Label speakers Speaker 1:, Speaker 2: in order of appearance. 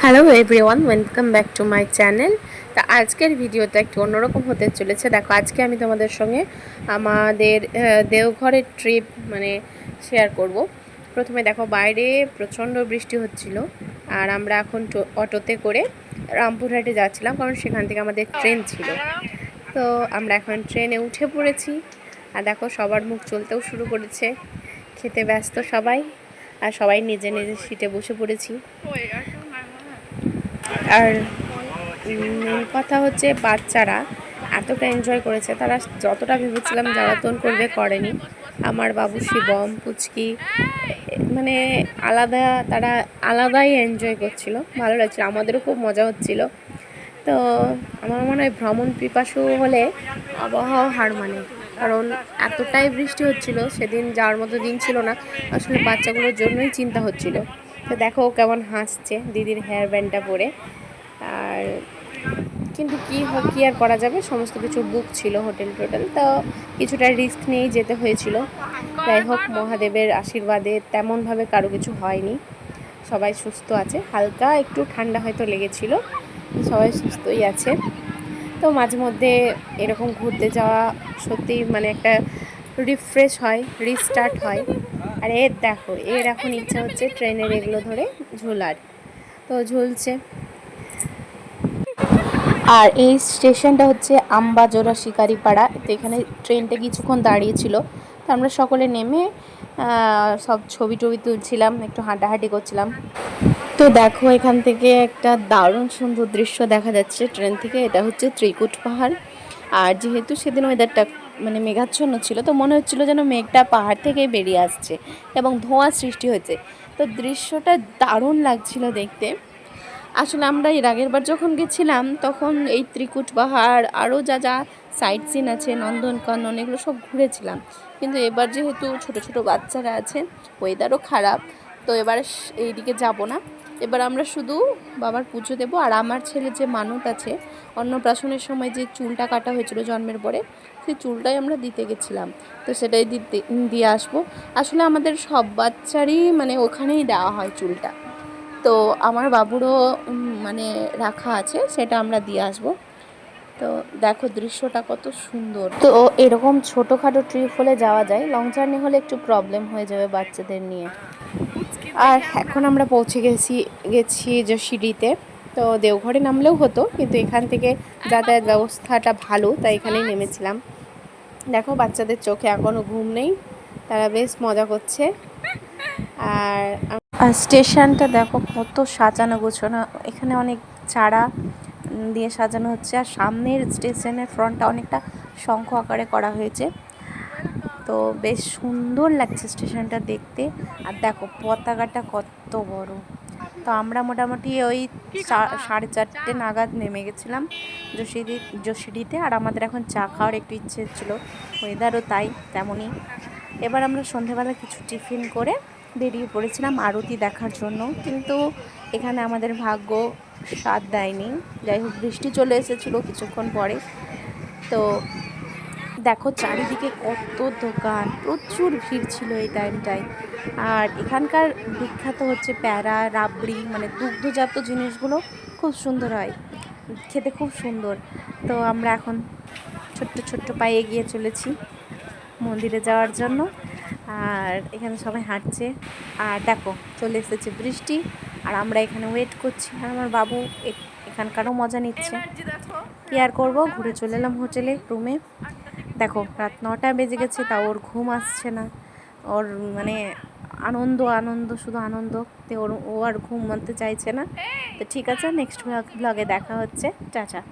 Speaker 1: Hello everyone welcome back to my channel তা আজকের ভিডিওটা একটু অন্যরকম হতে চলেছে। দেখো, আজকে আমি তোমাদের সঙ্গে আমাদের দেওঘরের ট্রিপ মানে শেয়ার করব। প্রথমে দেখো, বাইরে প্রচণ্ড বৃষ্টি হচ্ছিল আর আমরা এখন অটোতে করে রামপুরহাটে যাচ্ছিলাম কারণ সেখান থেকে আমাদের ট্রেন ছিল। তো আমরা এখন ট্রেনে উঠে পড়েছি। আর দেখো, সবার মুখ চলতেও শুরু করেছে। খেতে ব্যস্ত সবাই। আর সবাই নিজে নিজের সিটে বসে পড়েছি। আর কথা হচ্ছে বাচ্চারা এতটা এনজয় করেছে, তারা যতটা ভেবেছিলাম যারা জ্বালাতন করবে করেনি। আমার বাবু শিবম, পুচকি মানে আলাদা, তারা আলাদাই এনজয় করছিল, ভালো লাগছিল, আমাদেরও খুব মজা হচ্ছিল। তো আমার মনে হয় ভ্রমণ পিপাসু হলে আবহাওয়া হার মানে কারণ এতটাই বৃষ্টি হচ্ছিল, সেদিন যাওয়ার মতো দিন ছিল না, আসলে বাচ্চাগুলোর জন্যই চিন্তা হচ্ছিল। তো দেখো কেমন হাসছে, দিদির হেয়ার ব্যান্ডটা পরে। আর কিন্তু কি কি আর করা যাবে? সমস্ত কিছু বুক ছিল হোটেল টোটেল তো কিছুটা রিস্ক নিয়েই যেতে হয়েছিল। যাই হোক, মহাদেবের আশীর্বাদে তেমনভাবে কারও কিছু হয়নি। সবাই সুস্থ আছে। হালকা একটু ঠান্ডা হয়তো লেগেছিল সবাই সুস্থই আছে। তো মাঝে মধ্যে এরকম ঘুরতে যাওয়া সত্যি মানে একটা রিফ্রেশ হয় রিস্টার্ট হয়। আর এর দেখো, এর এখন ইচ্ছা হচ্ছে ট্রেনের এগুলো ধরে ঝোলার। তো ঝুলছে। আর এই স্টেশনটা হচ্ছে আম্বাজোড়া শিকারিপাড়া। তো এখানে ট্রেনটা কিছুক্ষণ দাঁড়িয়েছিল। তো আমরা সকলে নেমে সব ছবি টবি তুলছিলাম, একটু হাঁটাহাঁটি করছিলাম। তো দেখো, এখান থেকে একটা দারুণ সুন্দর দৃশ্য দেখা যাচ্ছে ট্রেন থেকে। এটা হচ্ছে ত্রিকুট পাহাড়। আর যেহেতু সেদিন ওয়েদারটা মানে মেঘাচ্ছন্ন ছিল, তো মনে হচ্ছিল যেন মেঘটা পাহাড় থেকে বেরিয়ে আসছে এবং ধোঁয়া সৃষ্টি হয়েছে। তো দৃশ্যটা দারুণ লাগছিল দেখতে। আসলে আমরা এর আগের বার যখন গেছিলাম, তখন এই ত্রিকুট পাহাড়, আরও যা যা সাইট সিন আছে, নন্দনকানন, এগুলো সব ঘুরেছিলাম। কিন্তু এবার যেহেতু ছোট ছোট বাচ্চারা আছে ওয়েদারও খারাপ, তো এবার এইদিকে যাব না। এবার আমরা শুধু বাবার পুজো দেব আর আমার ছেলে যে মানত আছে, অন্নপ্রাশনের সময় যে চুলটা কাটা হয়েছিল জন্মের পরে, সেই চুলটাই আমরা দিতে গেছিলাম। তো সেটাই দিতে, দিয়ে আসব। আসলে আমাদের সব বাচ্চারই মানে ওখানেই দেওয়া হয় চুলটা। তো আমার বাবুরও মানে রাখা আছে, সেটা আমরা দিয়ে আসব। তো দেখো দৃশ্যটা কত সুন্দর। তো এরকম ছোটোখাটো ট্রিপ হলে যাওয়া যায় লং জার্নি হলে একটু প্রবলেম হয়ে যাবে বাচ্চাদের নিয়ে। আর এখন আমরা পৌঁছে গেছি গেছি যে সিঁড়িতে। তো দেওঘরে নামলেও হতো, কিন্তু এখান থেকে যাতায়াত ব্যবস্থাটা ভালো, তাই এখানেই নেমেছিলাম। দেখো, বাচ্চাদের চোখে এখনও ঘুম নেই, তারা বেশ মজা করছে। আর স্টেশনটা দেখো, কত সাজানো গোছানো, এখানে অনেক চারা দিয়ে সাজানো হচ্ছে, আর সামনের স্টেশনের ফ্রন্টটা অনেকটা শঙ্খ আকারে করা হয়েছে। তো বেশ সুন্দর লাগছে স্টেশনটা দেখতে। আর দেখো পতাকাটা কত বড়। তো আমরা মোটামুটি ওই সাড়ে চারটে নাগাদ নেমে গেছিলাম যশিদি যশিডিতে আর আমাদের এখন চা খাওয়ার একটু ইচ্ছে ছিল। ওয়েদারও তাই তেমনই। এবার আমরা সন্ধেবেলা কিছু টিফিন করে বেরিয়ে পড়েছিলাম আরতি দেখার জন্য। কিন্তু এখানে আমাদের ভাগ্য সাথ দেয়নি। যাই হোক বৃষ্টি চলে এসেছিল কিছুক্ষণ পরে। তো দেখো চারিদিকে কত দোকান, প্রচুর ভিড় ছিল এই টাইমটায় আর এখানকার বিখ্যাত হচ্ছে প্যারা, রাবড়ি মানে দুগ্ধজাত জিনিসগুলো খুব সুন্দর হয়। খেতে খুব সুন্দর। তো আমরা এখন ছোট্ট ছোট্ট পায়ে এগিয়ে চলেছি মন্দিরে যাওয়ার জন্য। আর এখানে সবাই হাঁটছে। আর দেখো, চলে এসেছে বৃষ্টি। আর আমরা এখানে ওয়েট করছি। আর আমার বাবু এখানকারও মজা নিচ্ছে। কি আর করব? ঘুরে চলে এলাম হোটেলে রুমে দেখো, রাত নটা বেজে গেছে তা ওর ঘুম আসছে না। ওর মানে আনন্দ আনন্দ, শুধু আনন্দ ওর, ও আর ঘুম মানতে চাইছে না। তো ঠিক আছে নেক্সট ব্লগে দেখা হচ্ছে। টাটা।